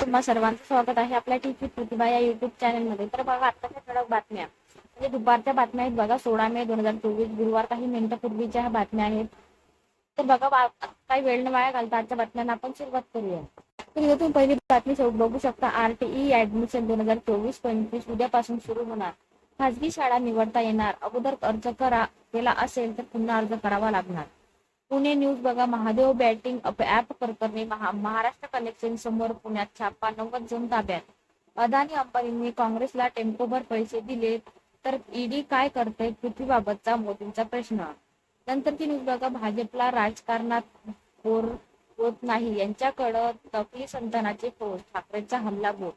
तुम्हा सर्वांचं स्वागत आहे आपल्या टीव्ही प्रतिभा या युट्यूब चॅनलमध्ये तर बघा आत्ताच्या ठळक बातम्या. म्हणजे दुपारच्या बातम्या आहेत बघा सोळा मे दोन हजार चोवीस गुरुवार काही मिनिटापूर्वीच्या ह्या बातम्या आहेत. तर बघा काही वेळ न वाया घालता आजच्या बातम्यांना आपण सुरुवात करूया. तर इथे तुम्ही पहिली बातमी बघू शकता. आरटीई ऍडमिशन दोन हजार चोवीस पंचवीस उद्यापासून सुरू होणार. खाजगी शाळा निवडता येणार. अगोदर अर्ज करा केला असेल तर पुन्हा अर्ज करावा लागणार. पुणे न्यूज बघा महादेव बॅटिंग ऍप प्रकरणी महा- महाराष्ट्र कलेक्शन समोर पुण्यात छापा नव्वद जण ताब्यात. अदानी अंबानींनी काँग्रेसला टेम्पोभर पैसे दिले तर ईडी काय करते पृथ्वीबाबतचा मोदींचा प्रश्न. नंतरची न्यूज बघा भाजपला राजकारणात बोर होत नाही यांच्याकडं तकली संतानाचे पोस्ट ठाकरेंचा हल्ला बोट.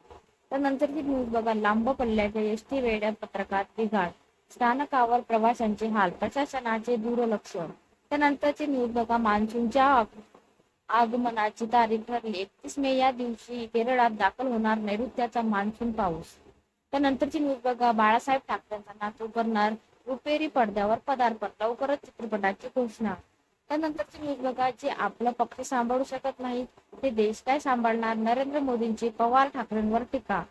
तर नंतरची न्यूज बघा लांब पल्ल्याच्या एस टी पत्रकात बिघाड. स्थानकावर प्रवाशांचे हाल प्रशासनाचे दुर्लक्ष. त्यानंतरची न्यूज बघा मान्सूनच्या आगमनाची तारीख ठरली. एकतीस मे या दिवशी केरळात दाखल होणार नैऋत्याचा मान्सून पाऊस. त्यानंतरची न्यूज बघा बाळासाहेब ठाकरेंचा नातू करणार रुपेरी पडद्यावर पदार्पण. लवकरच चित्रपटाची घोषणा. त्यानंतरची न्यूज बघा जे आपलं पक्ष सांभाळू शकत नाही ते देश काय सांभाळणार? नरेंद्र मोदींची पवार ठाकरेंवर टीका.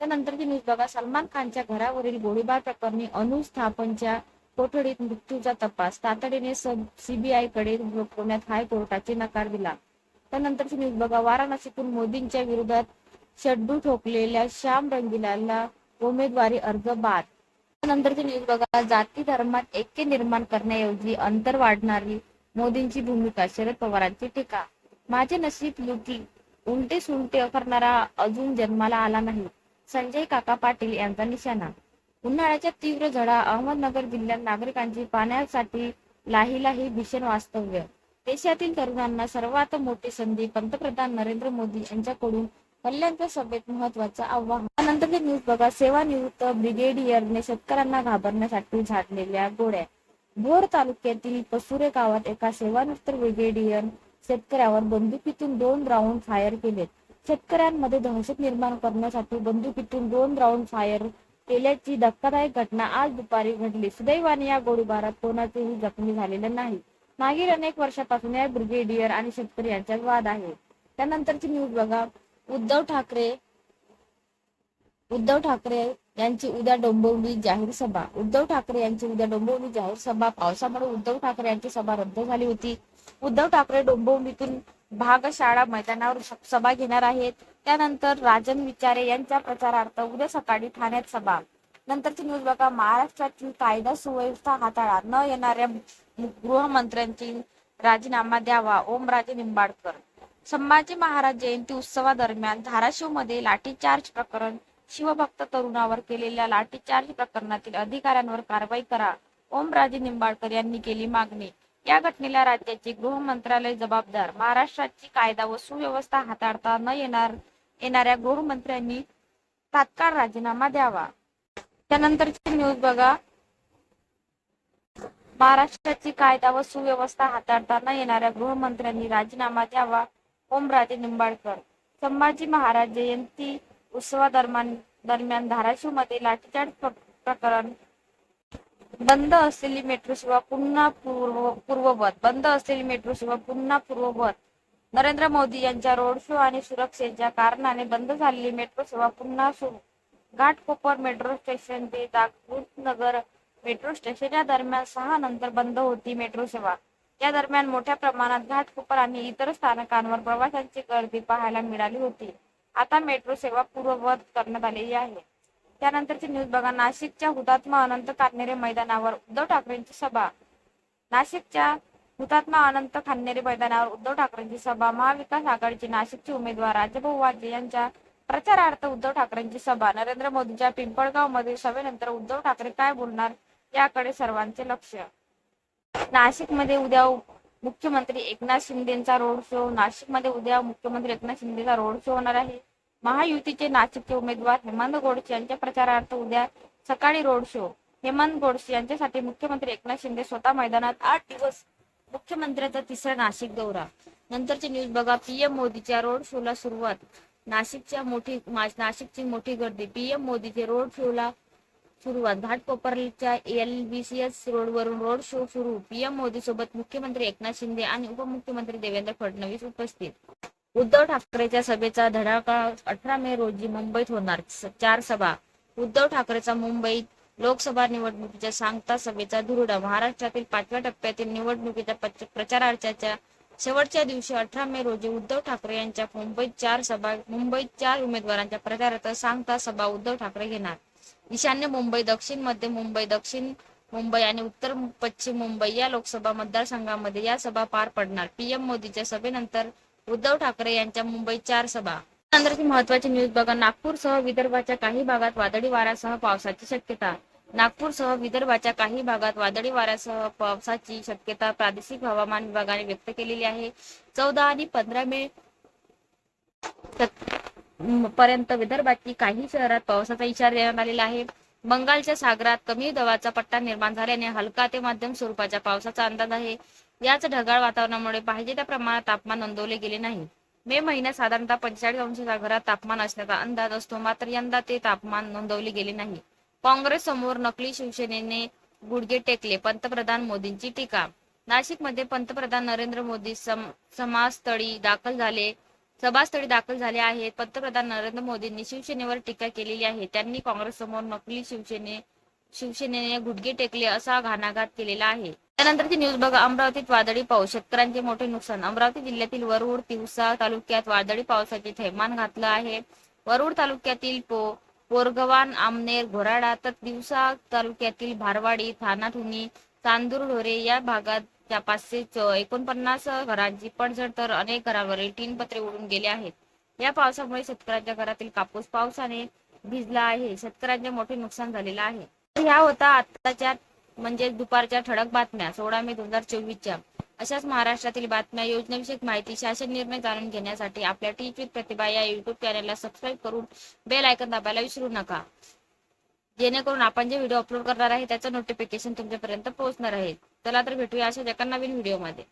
त्यानंतरची न्यूज बघा सलमान खानच्या घरावरील गोळीबार प्रकरणी अनुस्थापनच्या कोठडीत मृत्यूचा तपास. तातडीने सीबीआयकडे सोपवण्यात हायकोर्टाचे नकार दिला त्यानंतरची न्यूज बघा वाराणसीतून मोदींच्या विरोधात शड्डू ठोकलेल्या श्याम रंगिलाला उमेदवारी अर्ज बाद. त्यानंतरची न्यूज बघा जाती धर्मात ऐक्य निर्माण करण्याऐवजी अंतर वाढणारी मोदींची भूमिका. शरद पवारांची टीका. माझे नशीब लुटी उलटे सुलटे करणारा अजून जन्माला आला नाही. संजय काका पाटील यांचा निशाणा. उन्हाळ्याच्या तीव्र झळा अहमदनगर जिल्ह्यात नागरिकांची पाण्यासाठी लाही लाही भीषण वास्तव्य. देशातील तरुणांना सर्वात मोठी संधी पंतप्रधान नरेंद्र मोदी यांच्याकडून कल्याणच्या सभेत महत्वाचं आव्हान. त्यानंतर न्यूज बघा सेवानिवृत्त ब्रिगेडियरने शेतकऱ्यांना घाबरण्यासाठी झाडलेल्या गोळ्या. भोर तालुक्यातील पसुरे गावात एका सेवानिवृत्त ब्रिगेडियर शेतकऱ्यावर बंदुकीतून दोन राऊंड फायर केलेत. शेतकऱ्यांमध्ये दहशत निर्माण करण्यासाठी बंदुकीतून दोन राऊंड फायर केल्याची धक्कादायक घटना आज दुपारी घडली. सुदैवाने या गोळीबारात कोणाचेही जखमी झालेले नाही. मागील अनेक वर्षापासून या ब्रिगेडियर आणि शेतकरी यांच्यात वाद आहे. त्यानंतरची न्यूज बघा. उद्धव ठाकरे उद्धव ठाकरे यांची उद्या डोंबिवली जाहीर सभा. उद्धव ठाकरे यांची उद्या डोंबिवली जाहीर सभा. पावसामुळे उद्धव ठाकरे यांची सभा रद्द झाली होती. उद्धव ठाकरे डोंबिवलीतून भागशाळा मैदानावर सभा घेणार आहेत. त्यानंतर राजन विचारे यांच्या प्रचारार्थ उद्या सकाळी ठाण्यात सभा. नंतरची न्यूज बघा. महाराष्ट्रातील कायदा सुव्यवस्था हाताळा. न येणाऱ्या गृहमंत्र्यांची राजीनामा द्यावा. ओमराजे निंबाडकर संभाजी महाराज जयंती उत्सवादरम्यान धाराशिवमध्ये लाठीचार्ज प्रकरण शिवभक्त तरुणावर केलेल्या लाठीचार्ज प्रकरणातील अधिकाऱ्यांवर कारवाई करा. ओमराजे निंबाळकर यांनी केली मागणी. या घटनेला राज्याचे गृह मंत्रालय जबाबदार. महाराष्ट्राची कायदा व सुव्यवस्था हाताळता न येणार येणाऱ्या गृहमंत्र्यांनी तात्काळ राजीनामा द्यावा. त्यानंतरची न्यूज बघा. महाराष्ट्राची कायदा व सुव्यवस्था हाताळता न येणाऱ्या गृहमंत्र्यांनी राजीनामा द्यावा. ओमराजे निंबाळकर. संभाजी महाराज जयंती उत्सवादरम्यान दरम्यान धाराशिवमध्ये लाठीचार्ज प्रकरण बंद असलेली मेट्रो सेवा पुन्हा पूर्व पूर्ववत. बंद असलेली मेट्रो सेवा पुन्हा पूर्ववत. नरेंद्र मोदी यांच्या रोड शो आणि सुरक्षेच्या कारणाने बंद झालेली मेट्रो सेवा पुन्हा सुरू. घाटकोपर मेट्रो स्टेशन ते जागृत नगर मेट्रो स्टेशन या दरम्यान सहा नंतर बंद होती मेट्रो सेवा. या दरम्यान मोठ्या प्रमाणात घाटकोपर आणि इतर स्थानकांवर प्रवाशांची गर्दी पाहायला मिळाली होती. आता मेट्रो सेवा पूर्ववत करण्यात आलेली आहे. त्यानंतरची न्यूज बघा. नाशिकच्या हुतात्मा अनंत कान्हेरे मैदानावर उद्धव ठाकरेंची सभा. नाशिकच्या हुतात्मा अनंत खान्नेरे मैदानावर उद्धव ठाकरेंची सभा. महाविकास आघाडीचे नाशिकचे उमेदवार राजभाऊ वाजे यांच्या प्रचारार्थ उद्धव ठाकरेंची सभा. नरेंद्र मोदींच्या पिंपळगाव मधील सभेनंतर उद्धव ठाकरे काय बोलणार याकडे सर्वांचे लक्ष. नाशिकमध्ये उद्या मुख्यमंत्री एकनाथ शिंदेचा रोड शो. नाशिकमध्ये उद्या मुख्यमंत्री एकनाथ शिंदेचा रोड शो होणार आहे. महायुतीचे नाशिकचे उमेदवार हेमंत गोडसे यांच्या प्रचारार्थ उद्या सकाळी रोड शो. हेमंत गोडसे यांच्यासाठी मुख्यमंत्री एकनाथ शिंदे स्वतः मैदानात आठ दिवस मुख्यमंत्र्यांचा तिसरा नाशिक दौरा. नंतरची न्यूज बघा पीएम मोदीच्या रोड शोला सुरुवात. नाशिकच्या मोठी नाशिकची मोठी गर्दी. पीएम मोदीचे रोड शोला सुरुवात. घाटकोपरच्या रोड रोडवरून रोड शो सुरू. पीएम मोदी सोबत मुख्यमंत्री एकनाथ शिंदे आणि उपमुख्यमंत्री देवेंद्र फडणवीस उपस्थित. उद्धव ठाकरेच्या सभेचा धडाका अठरा मे रोजी मुंबईत होणार. चार सभा. उद्धव ठाकरेचा मुंबईत लोकसभा निवडणुकीच्या सांगता सभेचा धुरडा. महाराष्ट्रातील पाचव्या टप्प्यातील निवडणुकीच्या पच- शेवटच्या दिवशी अठरा मे रोजी उद्धव ठाकरे यांच्या मुंबईत चार सभा मुंबईत चार उमेदवारांच्या प्रचारार्थ सांगता सभा उद्धव ठाकरे घेणार. ईशान्य मुंबई दक्षिण मध्य मुंबई दक्षिण मुंबई आणि उत्तर पश्चिम मुंबई या लोकसभा मतदारसंघामध्ये या सभा पार पडणार. पीएम मोदीच्या सभेनंतर उद्धव ठाकरे यांच्या मुंबईत चार सभा. त्यानंतरची महत्वाची न्यूज बघा. नागपूरसह विदर्भाच्या काही भागात वादळी वाऱ्यासह पावसाची शक्यता. नागपूरसह विदर्भाच्या काही भागात वादळी वाऱ्यासह पावसाची शक्यता प्रादेशिक हवामान विभागाने व्यक्त केलेली आहे. चौदा आणि पंधरा मे पर्यंत विदर्भाची काही शहरात पावसाचा इशारा देण्यात आलेला आहे. बंगालच्या सागरात कमी दबावाचा पट्टा निर्माण झाल्याने हलका ते मध्यम स्वरूपाच्या पावसाचा अंदाज आहे. याच ढगाळ वातावरणामुळे पाहिजे त्या प्रमाणात तापमान नोंदवले गेले नाही. मे महिन्यात साधारणतः पंचेचाळीस अंशाच्या घरात तापमान असण्याचा अंदाज असतो मात्र यंदा ते तापमान नोंदवले गेले नाही. काँग्रेस समोर नकली शिवसेनेने गुडघे टेकले पंतप्रधान मोदींची टीका. नाशिकमध्ये पंतप्रधान नरेंद्र मोदी सम समाजस्थळी दाखल झाले सभास्थळी दाखल झाले आहेत. पंतप्रधान नरेंद्र मोदींनी शिवसेनेवर टीका केलेली आहे. त्यांनी काँग्रेस समोर नकली शिवसेने शिवसेनेने गुडघे टेकले असा घाणाघात केलेला आहे. त्यानंतरची न्यूज बघा अमरावतीत वादळी पाऊस. शेतकऱ्यांचे मोठे नुकसान. अमरावती जिल्ह्यातील वरुड तिवसा तालुक्यात वादळी पावसाचे थैमान घातलं आहे. वरुड तालुक्यातील पो पोरगवान आमनेर घोराडा तर दिवसा तालुक्यातील भारवाडी थानाथुनी चांदूर ढोरे या भागात त्या पाचशे एकोणपन्नास घरांची पडझड तर अनेक घरावरील टीन पत्रे उडून गेले आहेत. या पावसामुळे शेतकऱ्यांच्या घरातील कापूस पावसाने भिजला आहे. शेतकऱ्यांचे मोठे नुकसान झालेलं आहे. ह्या होता आताच्या म्हणजे दुपारच्या ठळक बातम्या सोळा मे दोन हजार चोवीसच्या. अशाच महाराष्ट्रातील बातम्या योजनाविषयक माहिती शासन निर्णय जाणून घेण्यासाठी आपल्या टीच विथ प्रतिभा या युट्यूब चॅनलला सबस्क्राईब करून बेल आयकन दाबायला विसरू नका. जेणेकरून आपण जे व्हिडिओ अपलोड करणार आहे त्याचं नोटिफिकेशन तुमच्यापर्यंत पोहोचणार आहे. चला तर भेटूया अशाच एका नवीन व्हिडिओमध्ये